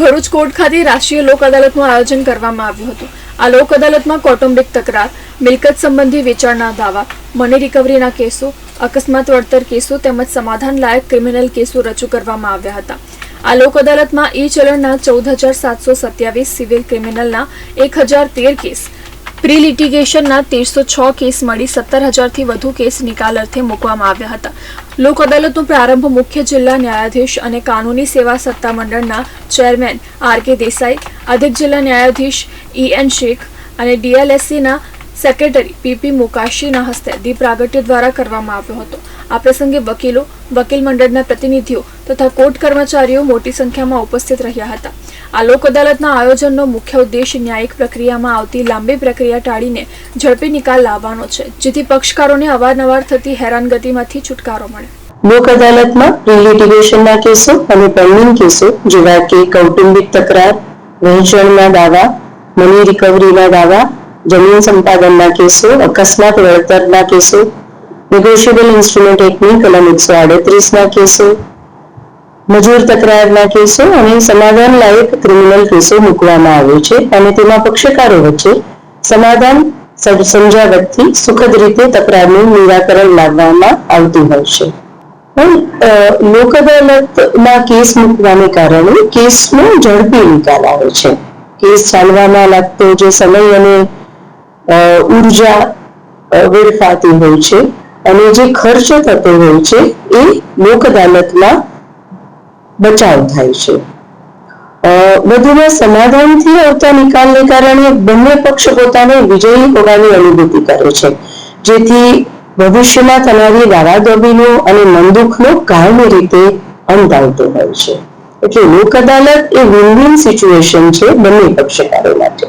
Bharuch court ખાતે રાષ્ટ્રીય લોક અદાલતનું આયોજન કરવામાં આવ્યું હતું. આ લોક અદાલતમાં કૌટુંબિક તકરાર, મિલકત સંબંધી વેચાણના દાવા મની રિકવરીના કેસો, અકસ્માત વળતર કેસો તેમજ સમાધાન લાયક ક્રિમિનલ કેસો રજૂ કરવામાં આવ્યા હતા. આ લોક અદાલતમાં ઈ ચલણના ચૌદ હજાર સાતસો સત્યાવીસ સિવિલ ક્રિમિનલના એક હજાર તેર કેસ પ્રી લિટિગેશનના તેરસો છ કેસ મળી સત્તર હજારથી વધુ કેસ નિકાલ અર્થે મૂકવામાં આવ્યા હતા. લોક અદાલતનો પ્રારંભ મુખ્ય જિલ્લા ન્યાયાધીશ અને કાનૂની સેવા સત્તામંડળના ચેરમેન આર કે દેસાઈ, અધિક જિલ્લા ન્યાયાધીશ ઈ એન શેખ અને ડીએલએસસીના સેક્રેટરી પીપી મુકાશીના હસ્તે દીપ પ્રાગટ્ય દ્વારા કરવામાં આવ્યો હતો. આ પ્રસંગે વકીલો, વકીલ મંડળના પ્રતિનિધિઓ તથા કોર્ટ કર્મચારીઓ મોટી સંખ્યામાં ઉપસ્થિત રહ્યા હતા. આ લોક અદાલતના આયોજનનો મુખ્ય ઉદ્દેશ ન્યાયિક પ્રક્રિયામાં આવતી લાંબી પ્રક્રિયા ટાળીને ઝડપી નિકાલ લાવવાનો છે, જેથી પક્ષકારોને અવારનવાર થતી હેરાનગતિમાંથી છુટકારો મળે. લોક અદાલતમાં રિલિટિગેશનના કેસો અને પેન્ડિંગ કેસો, જેવા કે કૌટુંબિક તકરાર, વહેંચણના દાવા મની રિકવરીના દાવા જમીન સંપાદનના કેસો, અકસ્માત, વળતરના કેસો નેગોશિયેબલ ઇન્સ્ટ્રુમેન્ટ એક્ટની કલમ એકસો આડત્રીસના કેસો, મજૂર તકરારના કેસો અને સમાધાન લાયક ક્રિમિનલ કેસો મૂકવામાં આવે છે અને તેમાં પક્ષકારો વચ્ચે સમાધાન સમ- સમજાવટથી સુખદ રીતે તકરારનું નિરાકરણ લાવવામાં આવતું હોય છે. પણ લોક અદાલતમાં કેસ મૂકવાને કારણે કેસનો ઝડપી નિકાલ આવે છે. કેસ ચાલવામાં લાગતો જે સમય અને ઊર્જા અ, વેડફાતી હોય છે. અને જે ખર્ચ થતો હોય છે એ લોક અદાલતમાં બચાવ થાય છે. વધુમાં સમાધાનથી આવતા નિકાલને કારણે બંને પક્ષ પોતાને વિજયી હોવાની અનુભૂતિ કરે છે. જેથી ભવિષ્યમાં થનારી દાવાદાબીનો અને મનદુખનો કાયમી રીતે અંત આવતો હોય છે. એટલે લોક અદાલત એ વિન વિન સિચ્યુએશન છે બંને પક્ષકારો માટે.